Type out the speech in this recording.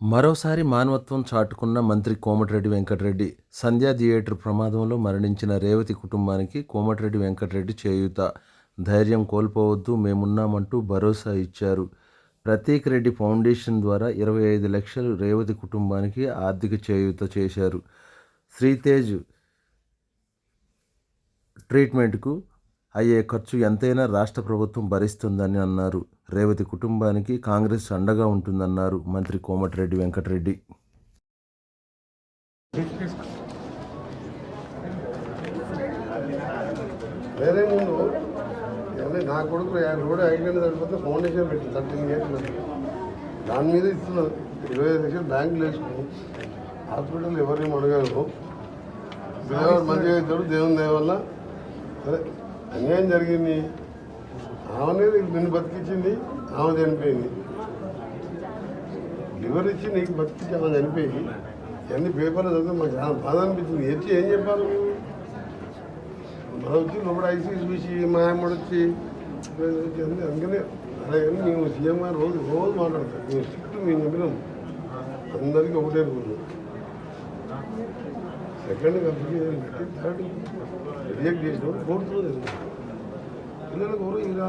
మరోసారి మానవత్వం చాటుకున్న మంత్రి కోమటిరెడ్డి వెంకటరెడ్డి సంధ్యా థియేటర్ ప్రమాదంలో మరణించిన రేవతి కుటుంబానికి కోమటిరెడ్డి వెంకటరెడ్డి చేయూత. ధైర్యం కోల్పోవద్దు మేమున్నామంటూ భరోసా ఇచ్చారు. ప్రతీక్ రెడ్డి ఫౌండేషన్ ద్వారా ఇరవై ఐదు లక్షలు రేవతి కుటుంబానికి ఆర్థిక చేయూత చేశారు. శ్రీతేజ్ ట్రీట్మెంట్కు అయ్యే ఖర్చు ఎంతైనా రాష్ట్ర ప్రభుత్వం భరిస్తుందని అన్నారు. రేవతి కుటుంబానికి కాంగ్రెస్ అండగా ఉంటుందన్నారు మంత్రి కోమటిరెడ్డి వెంకటరెడ్డి. వేరే ముందు నా కొడుకు యాభై కూడా ఐదు సరిపోతే ఫౌండేషన్ పెట్టి థర్టీన్ ఇయర్స్ దాని మీద ఇస్తున్నారు ఇరవై ఐదు లక్షలు బ్యాంకులు వేసుకుని హాస్పిటల్ ఎవరేం అడగరు. పిల్లవాడు మంచిగా అవుతాడు దేవుని దయ వల్ల. సరే అన్యాయం జరిగింది. ఆమెనే నిన్ను బతికించింది ఆమె చనిపోయింది. లివర్ ఇచ్చి నీకు బతికించి ఆమె చనిపోయి అన్ని పేపర్లు చదివితే మాకు చాలా బాధ అనిపించింది వచ్చి ఏం చెప్పాలి మనం వచ్చి లోపల ఐసీ చూసి మా అమ్మడు వచ్చి అందుకనే. అదే కానీ మేము సీఎం గారు రోజు రోజు మాట్లాడతాం. మేము స్ట్రిక్ట్ మేము చెప్పినాం అందరికీ ఒకటే అనుకున్నాం సెకండ్ అప్లికేషన్ పెట్టి థర్డ్ రిజెక్ట్ చేసినాం ఫోర్త్ రోజు. పిల్లలకు ఎవరు ఇలా